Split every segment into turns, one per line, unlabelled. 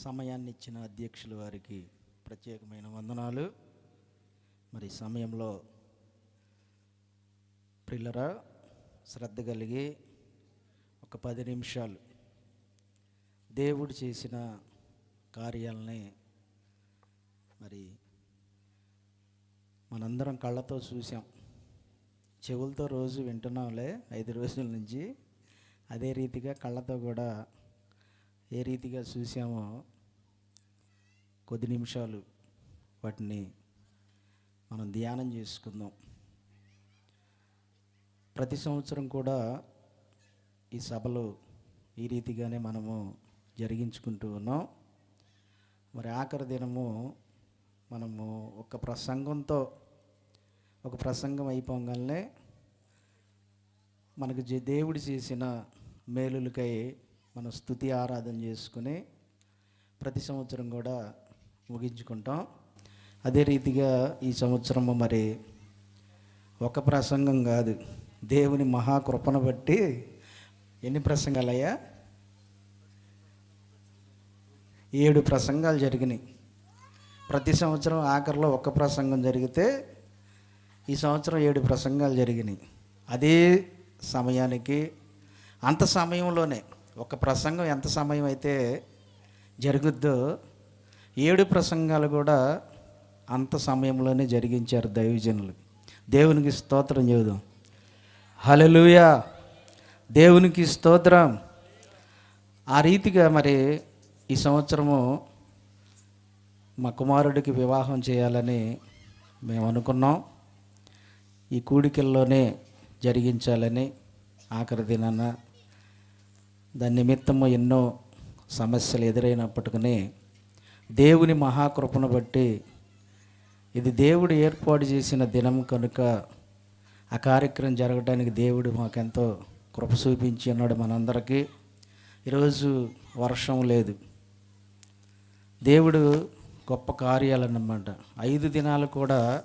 సమయాన్ని ఇచ్చిన అధ్యక్షుల వారికి ప్రత్యేకమైన వందనాలు. మరి సమయంలో పిల్లరా శ్రద్ధ కలిగి ఒక పది నిమిషాలు దేవుడు చేసిన కార్యాలని మరి మనందరం కళ్ళతో చూసాం చెవులతో రోజు వింటున్నాంలే ఐదు రోజుల నుంచి. అదే రీతిగా కళ్ళతో కూడా ఏ రీతిగా చూసామో కొద్ది నిమిషాలు వాటిని మనం ధ్యానం చేసుకుందాం. ప్రతి సంవత్సరం కూడా ఈ సభలు ఈ రీతిగానే మనము జరిగించుకుంటూ ఉన్నాం. మరి ఆఖరి దినము మనము ఒక ప్రసంగంతో ఒక ప్రసంగం అయిపోగానే మనకు జే- దేవుడు చేసిన మేలులకై మనం స్థుతి ఆరాధన చేసుకుని ప్రతి సంవత్సరం కూడా ముగించుకుంటాం. అదే రీతిగా ఈ సంవత్సరము మరి ఒక ప్రసంగం కాదు. దేవుని మహాకృపను బట్టి ఎన్ని ప్రసంగాలయ్యా? ఏడు ప్రసంగాలు జరిగినాయి. ప్రతి సంవత్సరం ఆఖరిలో ఒక ప్రసంగం జరిగితే ఈ సంవత్సరం ఏడు ప్రసంగాలు జరిగినాయి. అదే సమయానికి అంత సమయంలోనే ఒక ప్రసంగం ఎంత సమయం అయితే జరుగుద్దో ఏడు ప్రసంగాలు కూడా అంత సమయంలోనే జరిగించారు దైవజనులు దేవునికి స్తోత్రం చేద్దాం హల్లెలూయా. దేవునికి స్తోత్రం. ఆ రీతిగా మరి ఈ సంవత్సరము మా కుమారుడికి వివాహం చేయాలని మేము అనుకున్నాం. ఈ కూడికల్లోనే జరిగించాలని ఆఖరి దినాన. దాని నిమిత్తము ఎన్నో సమస్యలు ఎదురైనప్పటికీ దేవుని మహాకృపను బట్టి ఇది దేవుడు ఏర్పాటు చేసిన దినం కనుక ఆ కార్యక్రమం జరగడానికి దేవుడు మాకెంతో కృప చూపించి ఉన్నాడు మనందరికీ. ఈరోజు వర్షం లేదు. దేవుడు గొప్ప కార్యాలన్నమాట. ఐదు దినాలు కూడా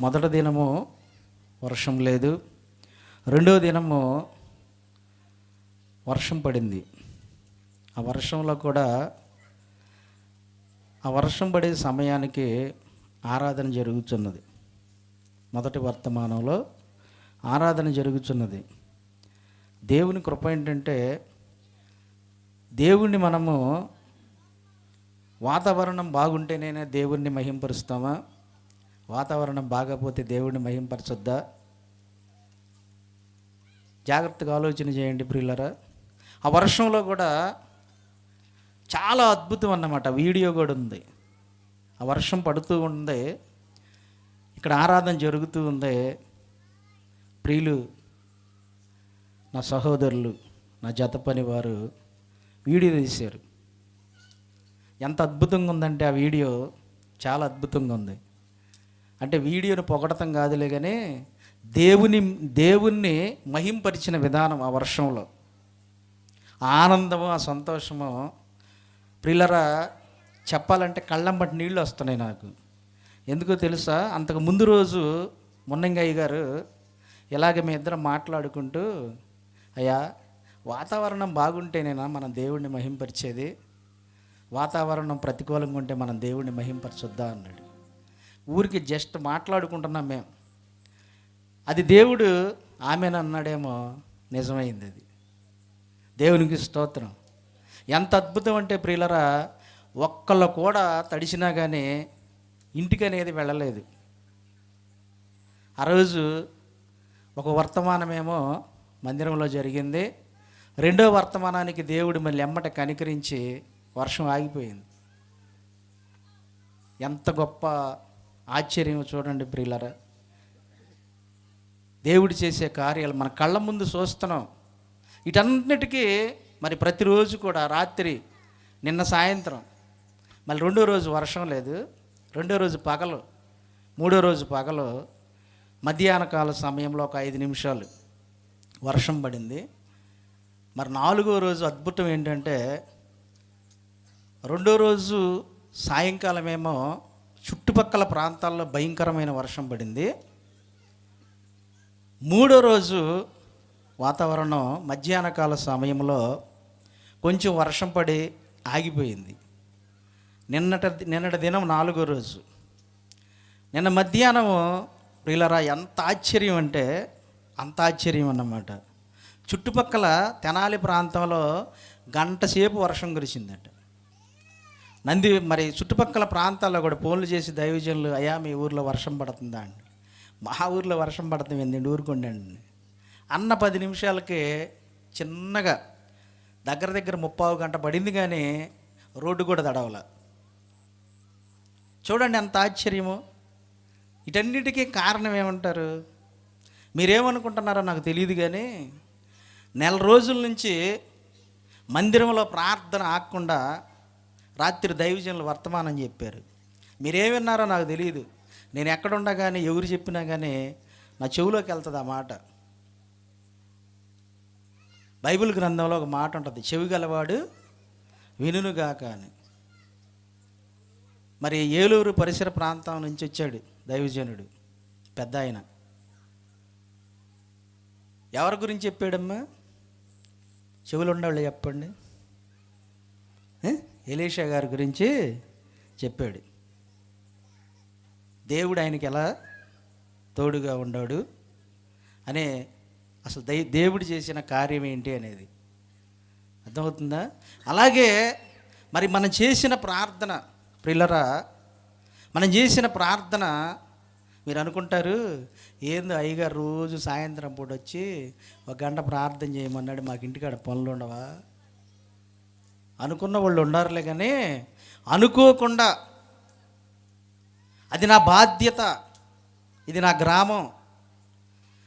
మొదటి దినము వర్షం లేదు. రెండో దినము వర్షం పడింది. ఆ వర్షంలో కూడా ఆ వర్షం పడే సమయానికి ఆరాధన జరుగుతున్నది. మొదటి వర్తమానంలో ఆరాధన జరుగుతున్నది. దేవుని కృప ఏంటంటే దేవుణ్ణి మనము వాతావరణం బాగుంటేనే దేవుణ్ణి మహింపరుస్తామా? వాతావరణం బాగపోతే దేవుణ్ణి మహింపరచొద్దా? జాగ్రత్తగా ఆలోచన చేయండి ప్రియులరా. ఆ వర్షంలో కూడా చాలా అద్భుతం అన్నమాట. వీడియో కూడా ఉంది. ఆ వర్షం పడుతూ ఉంది ఇక్కడ ఆరాధన జరుగుతూ ఉంది ప్రియులు నా సహోదరులు నా జత పని వారు వీడియో తీశారు. ఎంత అద్భుతంగా ఉందంటే ఆ వీడియో చాలా అద్భుతంగా ఉంది. అంటే వీడియోని పొగడటం కాదులే కానీ దేవుని దేవుణ్ణి మహింపరిచిన విధానం ఆ వర్షంలో. ఆనందము ఆ సంతోషము ప్రిల్లరా చెప్పాలంటే కళ్ళం బట్టి నీళ్ళు వస్తున్నాయి నాకు. ఎందుకో తెలుసా? అంతకు ముందు రోజు మున్నంగయ్య గారు ఇలాగ మీ ఇద్దరం మాట్లాడుకుంటూ అయ్యా వాతావరణం బాగుంటేనేనా మనం దేవుణ్ణి మహింపరిచేది? వాతావరణం ప్రతికూలంగా ఉంటే మనం దేవుణ్ణి మహింపరచొద్దా? అన్నాడు. ఊరికి జస్ట్ మాట్లాడుకుంటున్నాం మేము అది దేవుడు ఆమెను అన్నాడేమో నిజమైంది అది. దేవునికి స్తోత్రం. ఎంత అద్భుతం అంటే ప్రియులరా ఒక్కళ్ళు కూడా తడిసినా కానీ ఇంటికి అనేది వెళ్ళలేదు. ఆ రోజు ఒక వర్తమానమేమో మందిరంలో జరిగింది. రెండో వర్తమానానికి దేవుడు మళ్ళీ ఎమ్మట కనికరించి వర్షం ఆగిపోయింది. ఎంత గొప్ప ఆశ్చర్యం చూడండి ప్రియులరా. దేవుడు చేసే కార్యాలు మన కళ్ళ ముందు చూస్తున్నాం. వీటన్నిటికీ మరి ప్రతిరోజు కూడా రాత్రి నిన్న సాయంత్రం మళ్ళీ రెండో రోజు వర్షం లేదు రెండో రోజు పగలు మూడో రోజు పగలు మధ్యాహ్న కాల సమయంలో ఒక ఐదు నిమిషాలు వర్షం పడింది. మరి నాలుగో రోజు అద్భుతం ఏంటంటే రెండో రోజు సాయంకాలమేమో చుట్టుపక్కల ప్రాంతాల్లో భయంకరమైన వర్షం పడింది. మూడో రోజు వాతావరణం మధ్యాహ్న కాల సమయంలో కొంచెం వర్షం పడి ఆగిపోయింది. నిన్నట నిన్నటి దినం నాలుగో రోజు. నిన్న మధ్యాహ్నం ప్రియులరా ఎంత ఆశ్చర్యం అంటే అంత ఆశ్చర్యం అన్నమాట. చుట్టుపక్కల తెనాలి ప్రాంతంలో గంట సేపు వర్షం కురిసిందట. నంది మరి చుట్టుపక్కల ప్రాంతాల్లో కూడా ఫోన్లు చేసి దైవజనులు అయ్యా మీ ఊర్లో వర్షం పడుతుందా? అండి. మా ఊర్లో వర్షం పడుతుంది ఏంది ఊరుకోండి అన్న పది నిమిషాలకే చిన్నగా దగ్గర దగ్గర ముప్పావు గంట పడింది కానీ రోడ్డు కూడా తడవల. చూడండి ఎంత ఆశ్చర్యము. ఇటన్నిటికీ కారణం ఏమంటారు? మీరేమనుకుంటున్నారో నాకు తెలియదు కానీ నెల రోజుల నుంచి మందిరంలో ప్రార్థన ఆగకుండా రాత్రి దైవజనులు వర్తమానం చెప్పారు. మీరేమిన్నారో నాకు తెలియదు నేను ఎక్కడుండగానే కానీ ఎవరు చెప్పినా కానీ నా చెవిలోకి వెళ్తుంది ఆ మాట. బైబిల్ గ్రంథంలో ఒక మాట ఉంటుంది చెవి గలవాడు వినుగాక అని. మరి ఏలూరు పరిసర ప్రాంతం నుంచి వచ్చాడు దైవజనుడు పెద్ద ఆయన. ఎవరి గురించి చెప్పాడమ్మా? చెవులు ఉండవాళ్ళు చెప్పండి ఎలీషా గారి గురించి చెప్పాడు. దేవుడు ఆయనకి ఎలా తోడుగా ఉన్నాడు అనే అసలు దై దేవుడు చేసిన కార్యం ఏంటి అనేది. అర్థమవుతుందా? అలాగే మరి మనం చేసిన ప్రార్థన ప్రిల్లరా మనం చేసిన ప్రార్థన మీరు అనుకుంటారు ఏందో అయ్యగారు రోజు సాయంత్రం పూట వచ్చి ఒక గంట ప్రార్థన చేయమన్నాడు మాకు ఇంటికాడ పనులు ఉండవా? అనుకున్న వాళ్ళు ఉండారులే కానీ అనుకోకుండా అది నా బాధ్యత ఇది నా గ్రామం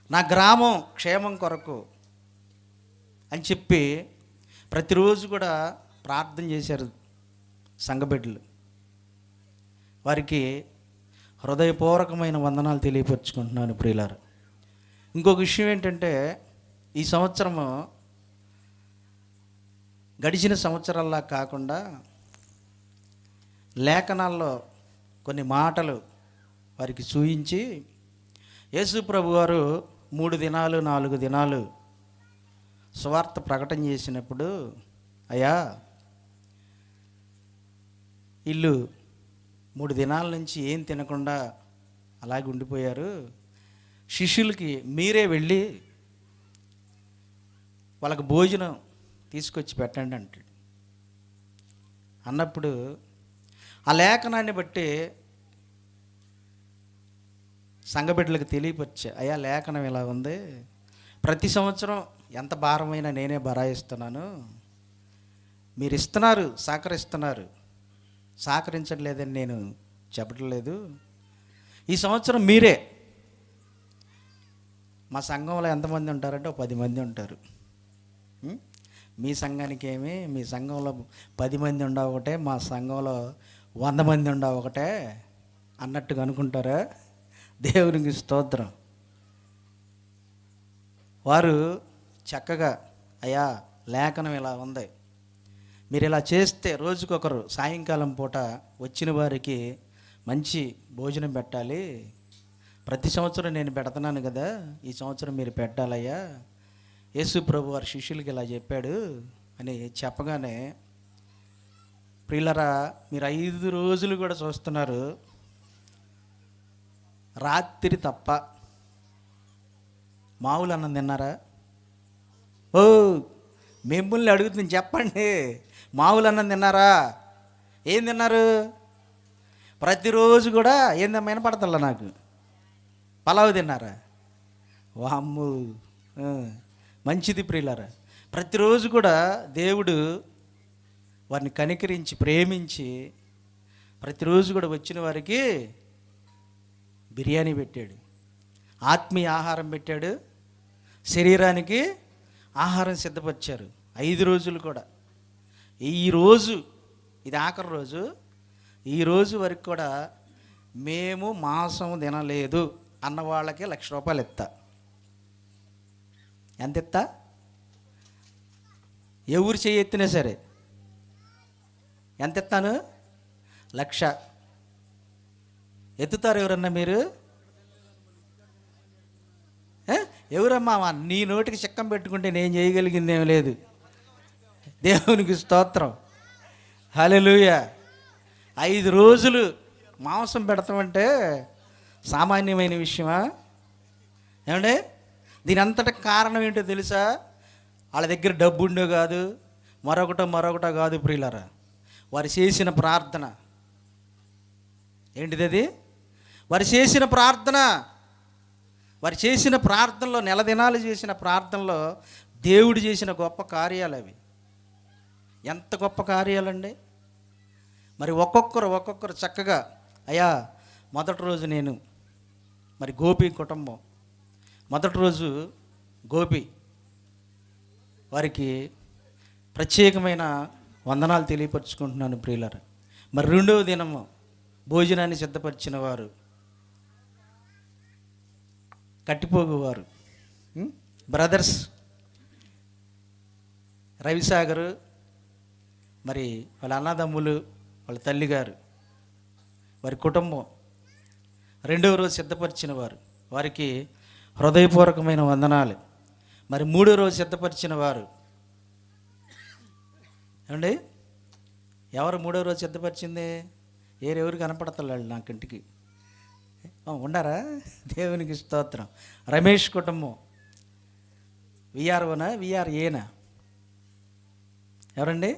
నా గ్రామం క్షేమం కొరకు అని చెప్పి ప్రతిరోజు కూడా ప్రార్థన చేశారు సంఘబిడ్డలు వారికి హృదయపూర్వకమైన వందనాలు తెలియపరుచుకుంటున్నాను ప్రియులారు. ఇంకొక విషయం ఏంటంటే ఈ సంవత్సరము గడిచిన సంవత్సరాల్లా కాకుండా లేఖనాల్లో కొన్ని మాటలు వారికి చూయించి యేసు ప్రభు వారు మూడు దినాలు నాలుగు దినాలు సువార్త ప్రకటన చేసినప్పుడు అయ్యా ఇల్లు మూడు దినాల నుంచి ఏం తినకుండా అలాగే ఉండిపోయారు. శిష్యులకి మీరే వెళ్ళి వాళ్ళకి భోజనం తీసుకొచ్చి పెట్టండి అంటాడు. అన్నప్పుడు ఆ లేఖనాన్ని బట్టి సంఘబిడ్డలకు తెలియపరిచా అయ్యా లేఖనం ఇలా ఉంది. ప్రతి సంవత్సరం ఎంత భారమైనా నేనే బరాయిస్తున్నాను. మీరు ఇస్తున్నారు సహకరిస్తున్నారు. సహకరించట్లేదని నేను చెప్పట్లేదు. ఈ సంవత్సరం మీరే. మా సంఘంలో ఎంతమంది ఉంటారంటే ఒక పది మంది ఉంటారు. మీ సంఘానికి ఏమి? మీ సంఘంలో పది మంది ఉండ ఒకటే మా సంఘంలో వంద మంది ఉండ ఒకటే అన్నట్టుగా అనుకుంటారా? దేవునికి స్తోత్రం. వారు చక్కగా అయ్యా లేఖనం ఇలా ఉంది. మీరు ఇలా చేస్తే రోజుకొకరు సాయంకాలం పూట వచ్చిన వారికి మంచి భోజనం పెట్టాలి. ప్రతి సంవత్సరం నేను పెడుతున్నాను కదా ఈ సంవత్సరం మీరు పెట్టాలయ్యా. యేసు ప్రభు వారి శిష్యులకి ఇలా చెప్పాడు అని చెప్పగానే ప్రియులరా మీరు ఐదు రోజులు కూడా చూస్తున్నారు. రాత్రి తప్ప. మామూలు అన్నం తిన్నారా? ఓ మిమ్మల్ని అడుగుతుంది చెప్పండి. మామూలు అన్నం తిన్నారా? ఏం తిన్నారు? ప్రతిరోజు కూడా ఏందమ్మా వినపడతల్లా నాకు. పలావ్ తిన్నారా? వామ్ము మంచిది ప్రియులారా. ప్రతిరోజు కూడా దేవుడు వారిని కనికరించి ప్రేమించి ప్రతిరోజు కూడా వచ్చిన వారికి బిర్యానీ పెట్టాడు. ఆత్మీయ ఆహారం పెట్టాడు. శరీరానికి ఆహారం సిద్ధపరిచారు. ఐదు రోజులు కూడా. ఈ రోజు ఇది ఆఖరి రోజు. ఈ రోజు వరకు కూడా మేము మాంసం తినలేదు అన్న వాళ్ళకి లక్ష రూపాయలు ఇస్తా. ఎంత ఇస్తా? ఎవరు చేయి ఎత్తినా సరే. ఎంత ఇస్తాను? లక్ష. ఎత్తుతారు ఎవరన్నా మీరు? ఎవరమ్మా నీ నోటికి చిక్కం పెట్టుకుంటే నేను చేయగలిగింది ఏం లేదు. దేవునికి స్తోత్రం. హల్లెలూయా. ఐదు రోజులు మాంసం పెడతామంటే సామాన్యమైన విషయమా? ఏమండి? దీని అంతటి కారణం ఏంటో తెలుసా? వాళ్ళ దగ్గర డబ్బు ఉండో కాదు మరొకటో మరొకటో కాదు ప్రియులరా. వారు చేసిన ప్రార్థన. ఏంటిది అది? వారు చేసిన ప్రార్థన వారు చేసిన ప్రార్థనలో నెల దినాలు చేసిన ప్రార్థనలో దేవుడు చేసిన గొప్ప కార్యాలు అవి. ఎంత గొప్ప కార్యాలండి? మరి ఒక్కొక్కరు ఒక్కొక్కరు చక్కగా అయ్యా మొదటి రోజు నేను మరి గోపి కుటుంబం. మొదటి రోజు గోపి వారికి ప్రత్యేకమైన వందనాలు తెలియపరుచుకుంటున్నాను ప్రియులర. మరి రెండవ దినము భోజనాన్ని సిద్ధపరిచిన వారు కట్టిపోగువారు బ్రదర్స్ రవిసాగరు మరి వాళ్ళ అన్నదమ్ములు వాళ్ళ తల్లిగారు వారి కుటుంబం రెండవ రోజు సిద్ధపరిచిన వారు వారికి హృదయపూర్వకమైన వందనాలు. మరి మూడో రోజు సిద్ధపరిచిన వారు ఏమండి? ఎవరు మూడో రోజు సిద్ధపరిచింది? ఏరెవరు కనపడతలేడు నా కంటికి ఉండారా దేవునికి స్తోత్రం. రమేష్ కుటుంబం. విఆర్ఓనా? విఆర్ఏనా? ఎవరండి?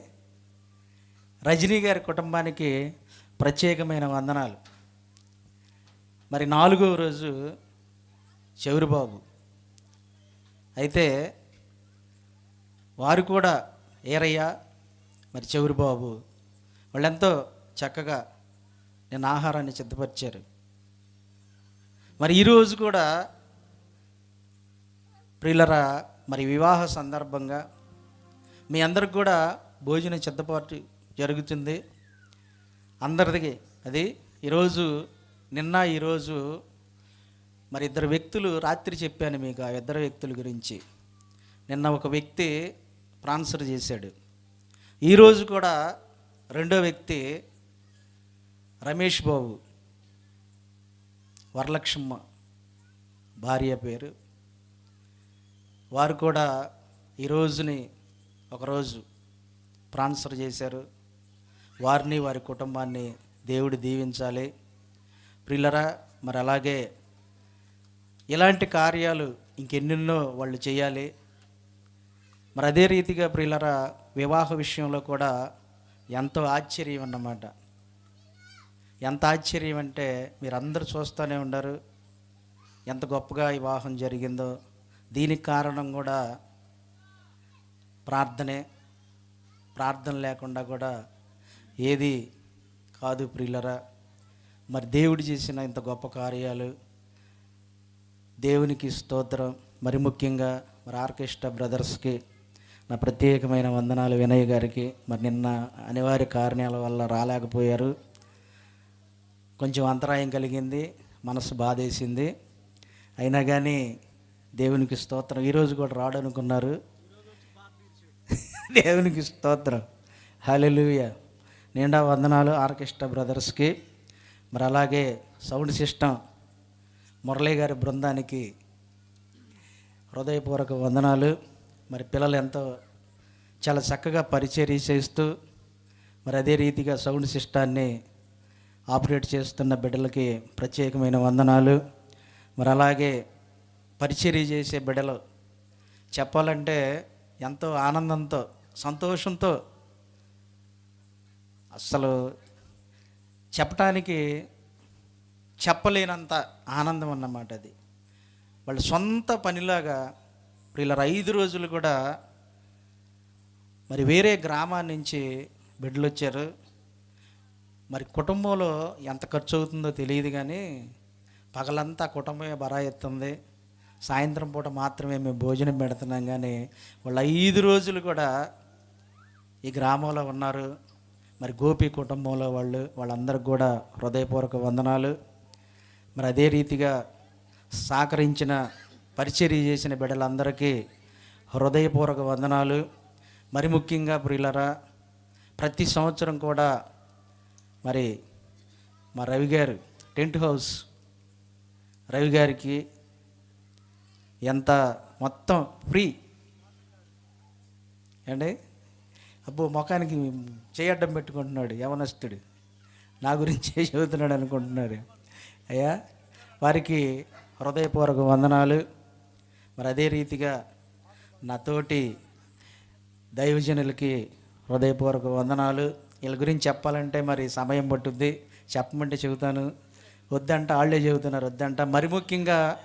రజనీ గారి కుటుంబానికి ప్రత్యేకమైన వందనాలు. మరి నాలుగో రోజు చౌరిబాబు. అయితే వారు కూడా ఏరయ్య మరి చౌరిబాబు. వాళ్ళెంతో చక్కగా నేను ఆహారాన్ని సిద్ధపరిచారు. మరి ఈరోజు కూడా ప్రియులరా మరి వివాహ సందర్భంగా మీ అందరికి కూడా భోజనం సిద్ధపాటు జరుగుతుంది. అందరిది అది ఈరోజు నిన్న ఈరోజు మరి ఇద్దరు వ్యక్తులు రాత్రి చెప్పాను మీకు ఆ ఇద్దరు వ్యక్తుల గురించి. నిన్న ఒక వ్యక్తి ట్రాన్స్ఫర్ చేశాడు. ఈరోజు కూడా రెండో వ్యక్తి రమేష్ బాబు. వరలక్ష్మ భార్య పేరు. వారు కూడా ఈ రోజుని ఒకరోజు ట్రాన్స్ఫర్ చేశారు. వారిని వారి కుటుంబాన్ని దేవుడు దీవించాలి. ప్రిల్లరా మరి అలాగే ఇలాంటి కార్యాలు ఇంకెన్నెన్నో వాళ్ళు చేయాలి. మరి అదే రీతిగా ప్రిల్లరా వివాహ విషయంలో కూడా ఎంతో ఆశ్చర్యం అన్నమాట. ఎంత ఆశ్చర్యం అంటే మీరందరూ చూస్తూనే ఉన్నారు ఎంత గొప్పగా వివాహం జరిగిందో. దీనికి కారణం కూడా ప్రార్థనే. ప్రార్థన లేకుండా కూడా ఏది కాదు ప్రియులరా. మరి దేవుడు చేసిన ఇంత గొప్ప కార్యాలు దేవునికి స్తోత్రం. మరి ముఖ్యంగా మరి ఆర్కెస్ట్రా బ్రదర్స్కి నా ప్రత్యేకమైన వందనాలు వినయ్ గారికి. మరి నిన్న అనివార్య కారణాల వల్ల రాలేకపోయారు. కొంచెం అంతరాయం కలిగింది మనసు బాధేసింది. అయినా కానీ దేవునికి స్తోత్రం. ఈరోజు కూడా రాడనుకున్నారు. దేవునికి స్తోత్రం. హల్లెలూయా. నిండా వందనాలు ఆర్కెస్ట్రా బ్రదర్స్కి. మరి అలాగే సౌండ్ సిస్టమ్ మురళీ గారి బృందానికి హృదయపూర్వక వందనాలు. మరి పిల్లలు ఎంతో చాలా చక్కగా పరిచర్య చేస్తూ మరి అదే రీతిగా సౌండ్ సిస్టాన్ని ఆపరేట్ చేస్తున్న బిడ్డలకి ప్రత్యేకమైన వందనాలు. మరి అలాగే పరిచర్య చేసే బిడ్డలు చెప్పాలంటే ఎంతో ఆనందంతో సంతోషంతో అస్సలు చెప్పటానికి చెప్పలేనంత ఆనందం అన్నమాట అది. వాళ్ళ సొంత పనిలాగా వీళ్ళ ఐదు రోజులు కూడా మరి వేరే గ్రామాల నుంచి బిడ్డలు వచ్చారు మరి కుటుంబంలో ఎంత ఖర్చు అవుతుందో తెలియదు కానీ పగలంతా కుటుంబమే బరాయిస్తుంది సాయంత్రం పూట మాత్రమే మేము భోజనం పెడుతున్నాం కానీ వాళ్ళు ఐదు రోజులు కూడా ఈ గ్రామంలో ఉన్నారు. మరి గోపి కుటుంబంలో వాళ్ళు వాళ్ళందరికి కూడా హృదయపూర్వక వందనాలు. మరి అదే రీతిగా సహకరించిన పరిచర్య చేసిన బిడ్డలందరికీ హృదయపూర్వక వందనాలు. మరి ముఖ్యంగా ప్రియులరా ప్రతి సంవత్సరం కూడా మరి మా రవి గారు టెంట్ హౌస్ రవి గారికి ఎంత మొత్తం ఫ్రీ. అండి అబ్బో ముఖానికి చేయడ్డం పెట్టుకుంటున్నాడు యవనస్తుడు. నా గురించి చెబుతున్నాడు అనుకుంటున్నారు అయ్యా వారికి హృదయపూర్వక వందనాలు. మరి అదే రీతిగా నా తోటి దైవజనులకి హృదయపూర్వక వందనాలు. వీళ్ళ గురించి చెప్పాలంటే మరి సమయం పట్టుద్ది. చెప్పమంటే చెబుతాను. వద్దంట వాళ్ళే చెబుతున్నారు వద్దంట. మరి ముఖ్యంగా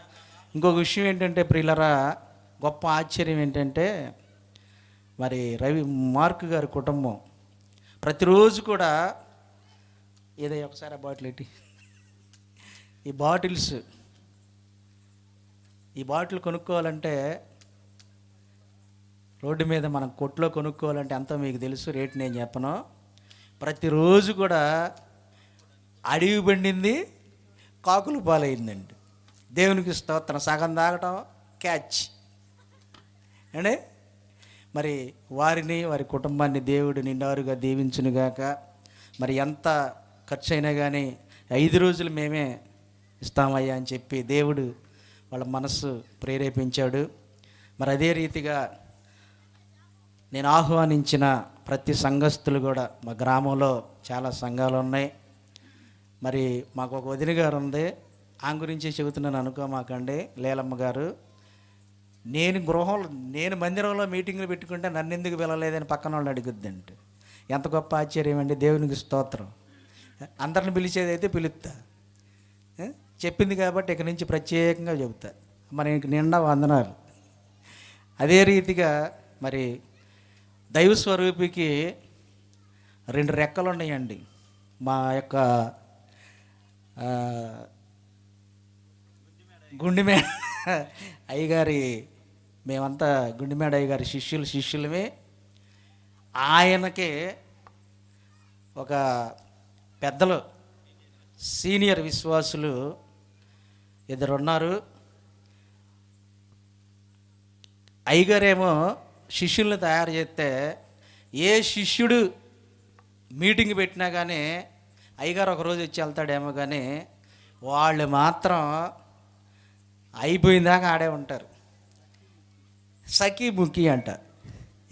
ఇంకొక విషయం ఏంటంటే ప్రియులరా గొప్ప ఆశ్చర్యం ఏంటంటే మరి రవి మార్క్ గారి కుటుంబం ప్రతిరోజు కూడా ఏదో ఒకసారి ఆ బాటిల్ ఎట్టి. ఈ బాటిల్స్ ఈ బాటిల్ కొనుక్కోవాలంటే రోడ్డు మీద మనం కొట్లో కొనుక్కోవాలంటే ఎంతో మీకు తెలుసు రేట్ నేను చెప్పను. ప్రతిరోజు కూడా అడవి పండింది కాకులు పాలైందండి దేవునికి స్తోత్రం. సగం తాగటం క్యాచ్. అండి మరి వారిని వారి కుటుంబాన్ని దేవుడు నిండారుగా దీవించునుగాక. మరి ఎంత ఖర్చు అయినా కానీ ఐదు రోజులు మేమే ఇస్తామయ్యా అని చెప్పి దేవుడు వాళ్ళ మనస్సు ప్రేరేపించాడు. మరి అదే రీతిగా నేను ఆహ్వానించిన ప్రతి సంఘస్థులు కూడా మా గ్రామంలో చాలా సంఘాలు ఉన్నాయి. మరి మాకు ఒక వదిన గారు ఉంది. ఆమె గురించి చెబుతున్నాను అనుకోమాకండి లీలమ్మ గారు నేను గృహంలో నేను మందిరంలో మీటింగ్లు పెట్టుకుంటే నన్ను ఎందుకు పిలవలేదని పక్కన వాళ్ళు అడుగుద్దంటే. ఎంత గొప్ప ఆశ్చర్యం అండి దేవునికి స్తోత్రం. అందరిని పిలిచేది అయితే పిలుస్తా చెప్పింది కాబట్టి ఇక నుంచి ప్రత్యేకంగా చెబుతా. మరి నిండా వందనాలు. అదే రీతిగా మరి దైవ స్వరూపికి రెండు రెక్కలు ఉన్నాయండి మా యొక్క ఆ, అయ్యగారి మేమంతా గుండిమేడ అయ్యగారి శిష్యులు శిష్యులమే. ఆయనకే ఒక పెద్దలు సీనియర్ విశ్వాసులు ఇద్దరు ఉన్నారు అయ్యగారేమో శిష్యుల్ని తయారు చేస్తే ఏ శిష్యుడు మీటింగ్ పెట్టినా కానీ అయ్యగారు ఒకరోజు వచ్చి వెళ్తాడేమో కానీ వాళ్ళు మాత్రం అయిపోయిందాకా ఆడే ఉంటారు. సఖీ ముఖి అంట.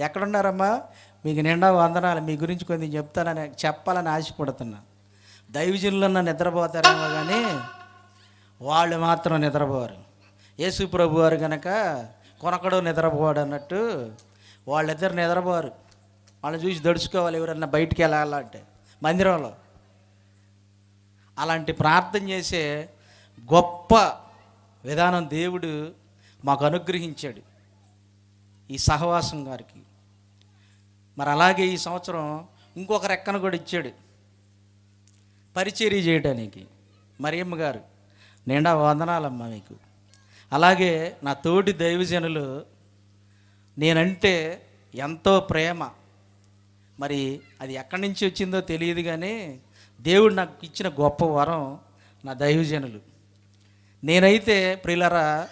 ఎక్కడున్నారమ్మా? మీకు నిండా వందనాలు. మీ గురించి కొంచెం చెప్తానని చెప్పాలని ఆశపడుతున్నా. దైవజనులన్న నిద్రపోతారేమో కానీ వాళ్ళు మాత్రం నిద్రపోరు. యేసు ప్రభు వారు కనుక కొనకడు నిద్రపోవాడు అన్నట్టు వాళ్ళిద్దరు నిద్రపోరు. వాళ్ళని చూసి దడుచుకోవాలి ఎవరన్నా బయటికి వెళ్ళాలంటే మందిరంలో. అలాంటి ప్రార్థన చేసే గొప్ప విధానం దేవుడు మాకు అనుగ్రహించాడు ఈ సహవాసం గారికి. మరి అలాగే ఈ సంవత్సరం ఇంకొక రెక్కను కూడా ఇచ్చాడు పరిచర్య చేయడానికి మరియమ్మ గారు నిండా వందనాలమ్మా మీకు. అలాగే నా తోటి దైవజనులు నేనంటే ఎంతో ప్రేమ. మరి అది ఎక్కడి నుంచి వచ్చిందో తెలియదు కానీ దేవుడు నాకు ఇచ్చిన గొప్ప వరం నా దైవజనులు. నేనైతే ప్రియులరా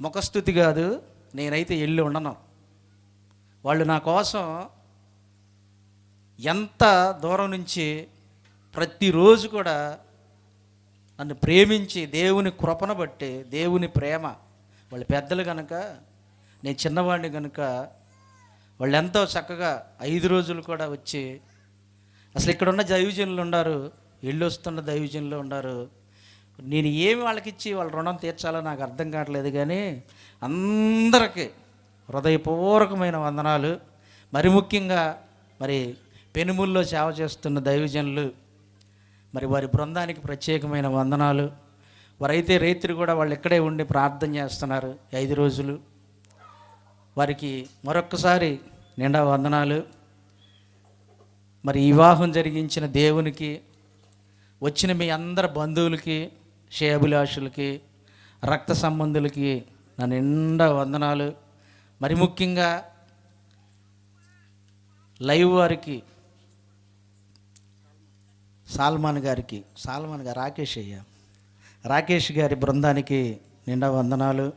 ముఖస్థుతి కాదు నేనైతే వెళ్ళి ఉండను. వాళ్ళు నా కోసం ఎంత దూరం నుంచి ప్రతిరోజు కూడా నన్ను ప్రేమించి దేవుని కృపను బట్టి దేవుని ప్రేమ. వాళ్ళ పెద్దలు కనుక నేను చిన్నవాడిని కనుక వాళ్ళు ఎంతో చక్కగా ఐదు రోజులు కూడా వచ్చి అసలు ఇక్కడ ఉన్న దైవజనులు ఉన్నారు ఇల్లు వస్తున్న దైవజనులు ఉన్నారు. నేను ఏమి వాళ్ళకి ఇచ్చి వాళ్ళ రుణం తీర్చాలో నాకు అర్థం కావట్లేదు కానీ అందరికీ హృదయపూర్వకమైన వందనాలు. మరి ముఖ్యంగా మరి పెనుముల్లో సేవ చేస్తున్న దైవజనులు మరి వారి బృందానికి ప్రత్యేకమైన వందనాలు. వారైతే రైతులు కూడా వాళ్ళు ఇక్కడే ఉండి ప్రార్థన చేస్తున్నారు ఐదు రోజులు. వారికి మరొక్కసారి నిండా వందనాలు. మరి వివాహం జరిగించిన దేవునికి వచ్చిన మీ అందరి బంధువులకి శ్రేయభిలాషులకి రక్త సంబంధులకి నా నిండా వందనాలు. మరి ముఖ్యంగా లైవ్ వారికి సాల్మాన్ గారికి సాల్మాన్ గారు రాకేష్ అయ్యా. రాకేష్ గారి బృందానికి నిండా వందనాలు.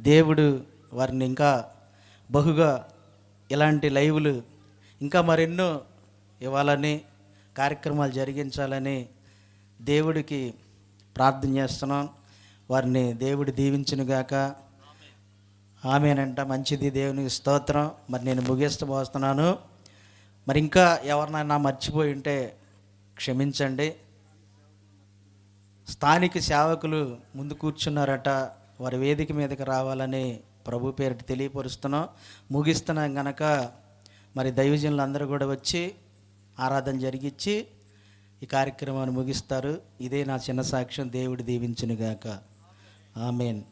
దేవుడు వారిని ఇంకా బహుగా ఇలాంటి లైవ్లు ఇంకా మరెన్నో ఇవ్వాలని కార్యక్రమాలు జరిగించాలని దేవుడికి ప్రార్థన చేస్తున్నాం. వారిని దేవుడు దీవించునుగాక ఆమెనంట మంచిది దేవునికి స్తోత్రం. మరి నేను ముగిస్తూ పోస్తున్నాను. మరి ఇంకా ఎవరినైనా మర్చిపోయి ఉంటే క్షమించండి. స్థానిక సేవకులు ముందు కూర్చున్నారట వారి వేదిక మీదకి రావాలని ప్రభు పేరిట తెలియపరుస్తున్నాం. ముగిస్తున్నాం గనక మరి దైవజనులు అందరూ కూడా వచ్చి ఆరాధన జరిగించి ఈ కార్యక్రమాన్ని ముగిస్తారు. ఇదే నా చిన్న సాక్ష్యం. దేవుడు దీవించునుగాక. ఆమెన్.